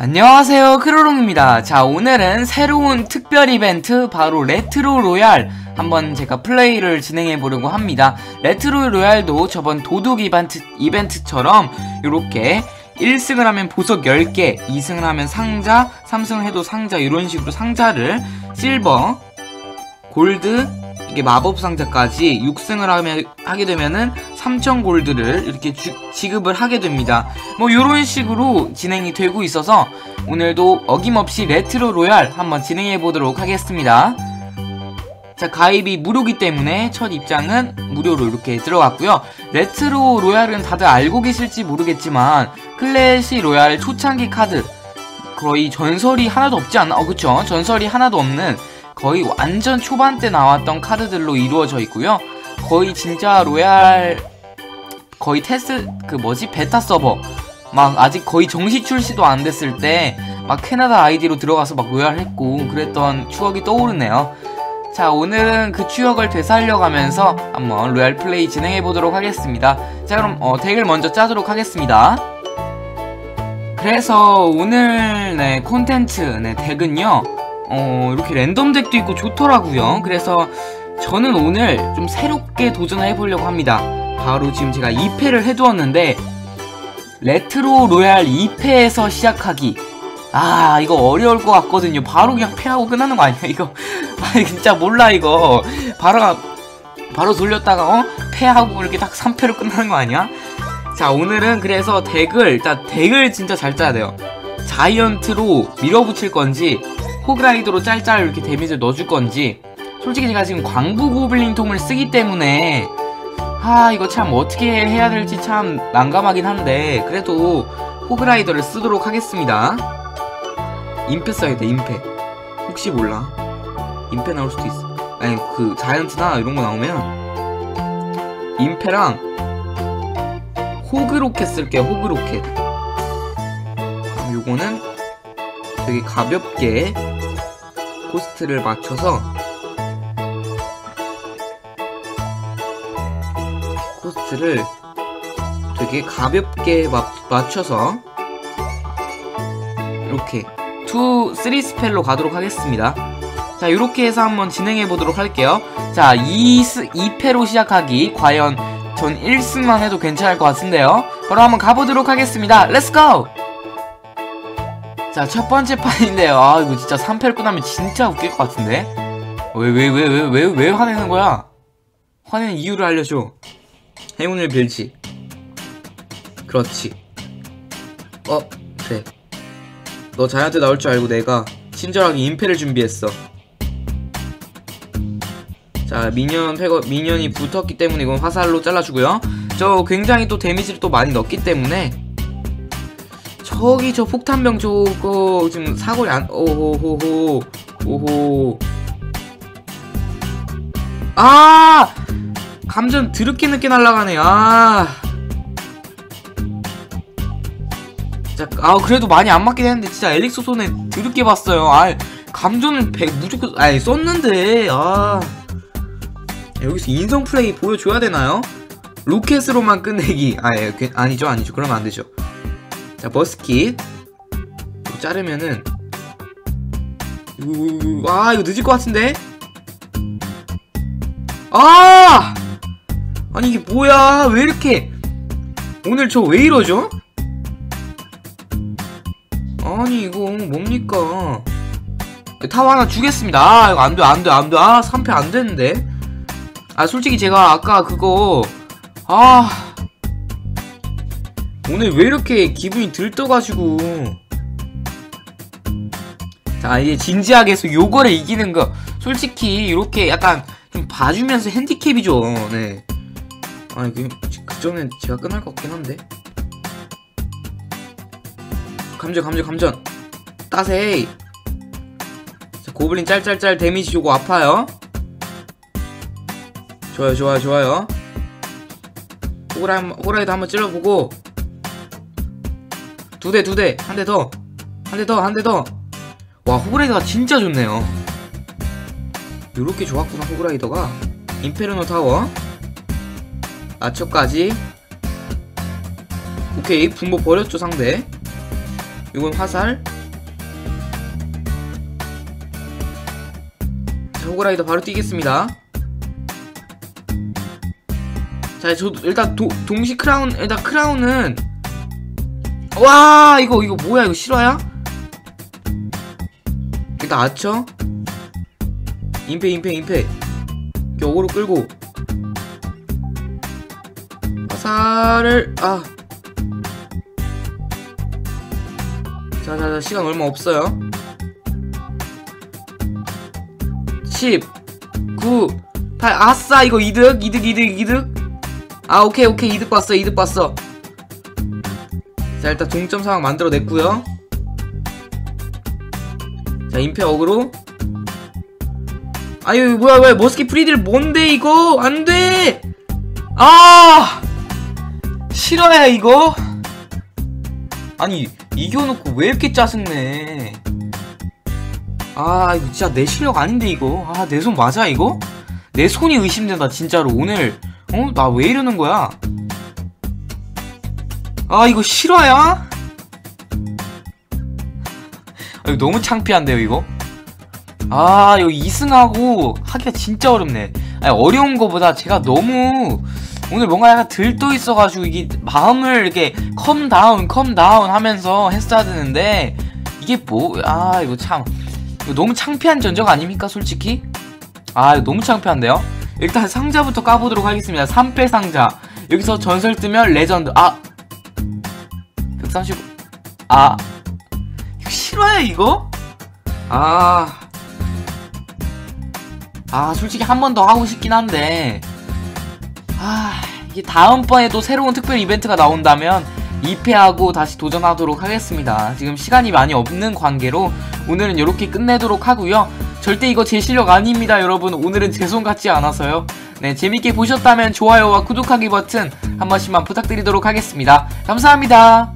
안녕하세요 크로롱입니다. 자 오늘은 새로운 특별 이벤트 바로 레트로 로얄. 한번 제가 플레이를 진행해 보려고 합니다. 레트로 로얄도 저번 도둑 이벤트, 이벤트처럼 이렇게 1승을 하면 보석 10개 2승을 하면 상자 3승을 해도 상자 이런 식으로 상자를 실버 골드 이게 마법 상자까지 6승을 하면, 하게 되면은 3,000 골드를 이렇게 주, 지급을 하게 됩니다. 뭐 이런 식으로 진행이 되고 있어서 오늘도 어김없이 레트로 로얄 한번 진행해 보도록 하겠습니다. 자 가입이 무료기 때문에 첫 입장은 무료로 이렇게 들어갔고요. 레트로 로얄은 다들 알고 계실지 모르겠지만 클래시 로얄 초창기 카드 거의 전설이 하나도 없지 않나? 어 그쵸 전설이 하나도 없는 거의 완전 초반 때 나왔던 카드들로 이루어져 있고요. 거의 진짜 로얄 거의 테스트 그 뭐지 베타 서버 막 아직 거의 정식 출시도 안 됐을 때 막 캐나다 아이디로 들어가서 막 로얄 했고 그랬던 추억이 떠오르네요. 자 오늘은 그 추억을 되살려가면서 한번 로얄 플레이 진행해 보도록 하겠습니다. 자 그럼 어, 덱을 먼저 짜도록 하겠습니다. 그래서 오늘 네 콘텐츠 네 덱은요 어, 이렇게 랜덤 덱도 있고 좋더라고요. 그래서 저는 오늘 좀 새롭게 도전해 보려고 합니다. 바로 지금 제가 2패를 해두었는데 레트로 로얄 2패에서 시작하기. 아 이거 어려울 것 같거든요. 바로 그냥 패하고 끝나는 거 아니야 이거? 아 진짜 몰라 이거. 바로 바로 돌렸다가 어 패하고 이렇게 딱 3패로 끝나는 거 아니야? 자 오늘은 그래서 덱을 일단 덱을 진짜 잘 짜야 돼요. 자이언트로 밀어붙일 건지 호그라이더로 짤짤 이렇게 데미지를 넣어줄 건지 솔직히 제가 지금 광부 고블린 통을 쓰기 때문에 아 이거 참 어떻게 해야 될지 참 난감하긴 한데 그래도 호그라이더를 쓰도록 하겠습니다. 임페 써야 돼 임페 혹시 몰라? 임페 나올 수도 있어. 아니 그 자이언트나 이런 거 나오면 임페랑 호그로켓 쓸게요 호그로켓. 요거는 되게 가볍게 코스트를 맞춰서 코스트를 되게 가볍게 마, 맞춰서 이렇게 2, 3 스펠로 가도록 하겠습니다. 자 이렇게 해서 한번 진행해 보도록 할게요. 자 2, 2패로 시작하기 과연 전 1승만 해도 괜찮을 것 같은데요. 바로 한번 가보도록 하겠습니다. 렛츠고! 자, 첫 번째 판인데요. 아, 이거 진짜 3패를 끝나면 진짜 웃길 것 같은데? 왜, 왜, 왜, 왜, 왜, 왜 화내는 거야? 화내는 이유를 알려줘. 행운을 빌지. 그렇지. 어, 그래. 너 자이한테 나올 줄 알고 내가 친절하게 임패를 준비했어. 자, 미니언 패거, 미니언이 붙었기 때문에 이건 화살로 잘라주고요. 저 굉장히 또 데미지를 또 많이 넣기 때문에 저기 저 폭탄병 저거 지금 사거리 안 오호호호 오호. 아! 감전 드럽게 늦게 날아가네. 아. 자, 아 그래도 많이 안 맞긴 했는데 진짜 엘릭소 손에 드럽게 봤어요. 아 감전은 100 무조건 아니 썼는데. 아. 여기서 인성 플레이 보여줘야 되나요? 로켓으로만 끝내기. 아 예, 아니죠 아니죠. 그러면 안 되죠 자 버스킷 자르면은. 와 이거 늦을 것 같은데? 아! 아니 이게 뭐야? 왜 이렇게 오늘 저 왜 이러죠? 아니 이거 뭡니까? 타워 하나 주겠습니다. 아 이거 안 돼 안 돼 안 돼. 아 3패 안 되는데? 아 솔직히 제가 아까 그거 아 오늘 왜 이렇게 기분이 들떠가지고. 자 이제 진지하게 해서 요거를 이기는 거. 솔직히 이렇게 약간 좀 봐주면서 핸디캡이죠. 네. 아니 그, 그 전에 제가 끝날 것 같긴 한데. 감전 감전 감전. 따세이 자 고블린 짤짤짤 데미지 주고 아파요. 좋아요 좋아요 좋아요. 호라이, 호라이도 한번 찔러보고 두 대, 두 대. 한 대 더. 한 대 더, 한 대 더. 와, 호브레이더가 진짜 좋네요. 요렇게 좋았구나, 호그라이더가. 임페르노 타워. 아처까지. 오케이, 분모 버렸죠, 상대. 이건 화살. 자, 호그라이더 바로 뛰겠습니다. 자, 저 일단 도, 동시 크라운, 일단 크라운은 와 이거 이거 뭐야? 이거 실화야? 일단 아쳐 임페 임페 임페 격으로 끌고. 화살을 아. 자자자 시간 얼마 없어요. 10 9 8 아싸 이거 이득? 이득 이득 이득? 아 오케이 오케이. 이득 봤어 이득 봤어 자 일단 동점 상황 만들어냈고요. 자 임페 어그로. 아유 뭐야 왜 머스키 프리딜 뭔데 이거? 안돼! 아! 싫어야 이거. 아니 이겨놓고 왜 이렇게 짜증내? 아 이거 진짜 내 실력 아닌데 이거. 아 내 손 맞아 이거? 내 손이 의심된다 진짜로. 오늘 어? 나 왜 이러는 거야? 아 이거 실화야? 아, 이거 너무 창피한데요 이거? 아 이거 2승하고 하기가 진짜 어렵네 아니, 어려운 거보다 제가 너무 오늘 뭔가 약간 들떠 있어가지고 이게 마음을 이렇게 컴 다운 컴 다운 하면서 했어야 되는데 이게 뭐 아 이거 참 이거 너무 창피한 전적 아닙니까 솔직히? 아 이거 너무 창피한데요? 일단 상자부터 까보도록 하겠습니다 3패 상자 여기서 전설 뜨면 레전드 아 135. 아. 이거 실화야, 이거? 아. 아, 솔직히 한 번 더 하고 싶긴 한데. 아, 이게 다음번에 또 새로운 특별 이벤트가 나온다면 2패하고 다시 도전하도록 하겠습니다. 지금 시간이 많이 없는 관계로 오늘은 이렇게 끝내도록 하고요. 절대 이거 제 실력 아닙니다, 여러분. 오늘은 제 손 같지 않아서요. 네, 재밌게 보셨다면 좋아요와 구독하기 버튼 한 번씩만 부탁드리도록 하겠습니다. 감사합니다.